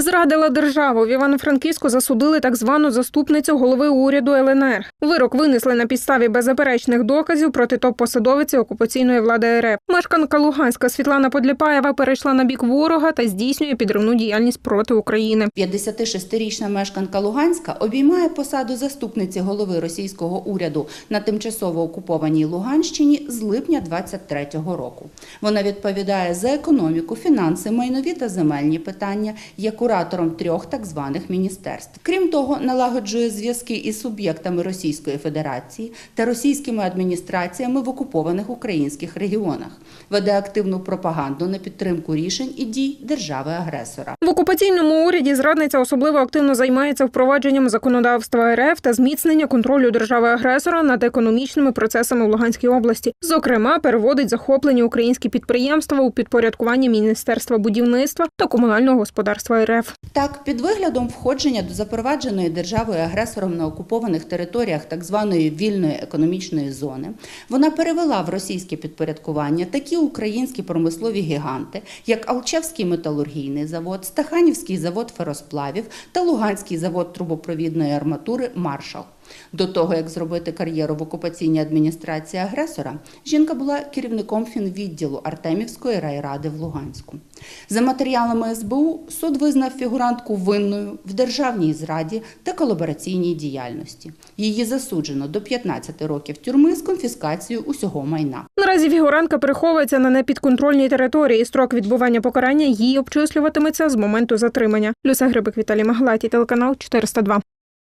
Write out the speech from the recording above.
Зрадила державу. В Івано-Франківську засудили так звану заступницю голови уряду ЛНР. Вирок винесли на підставі беззаперечних доказів проти топ-посадовиці окупаційної влади РФ. Мешканка Луганська Світлана Подліпаєва перейшла на бік ворога та здійснює підривну діяльність проти України. 56-річна мешканка Луганська обіймає посаду заступниці голови російського уряду на тимчасово окупованій Луганщині з липня 23-го року. Вона відповідає за економіку, фінанси, майнові та земельні питання, є куратором трьох так званих міністерств. Крім того, налагоджує зв'язки із суб'єктами Російської Федерації та російськими адміністраціями в окупованих українських регіонах, веде активну пропаганду на підтримку рішень і дій держави-агресора. В окупаційному уряді зрадниця особливо активно займається впровадженням законодавства РФ та зміцнення контролю держави-агресора над економічними процесами в Луганській області. Зокрема, переводить захоплені українські підприємства у підпорядкування Міністерства будівництва та комунального господарства РФ. Так, під виглядом входження до запровадженої державою агресором на окупованих територіях так званої вільної економічної зони, вона перевела в російське підпорядкування такі українські промислові гіганти, як Алчевський металургійний завод, Стаханівський завод феросплавів та Луганський завод трубопровідної арматури Маршал. До того, як зробити кар'єру в окупаційній адміністрації агресора, жінка була керівником фінвідділу Артемівської райради в Луганську. За матеріалами СБУ суд визнав фігурантку винною в державній зраді та колабораційній діяльності. Її засуджено до 15 років тюрми з конфіскацією усього майна. Наразі фігуранка переховується на непідконтрольній території. Строк відбування покарання їй обчислюватиметься з моменту затримання. Люся Грибик, Віталій Маглаті, телеканал 402.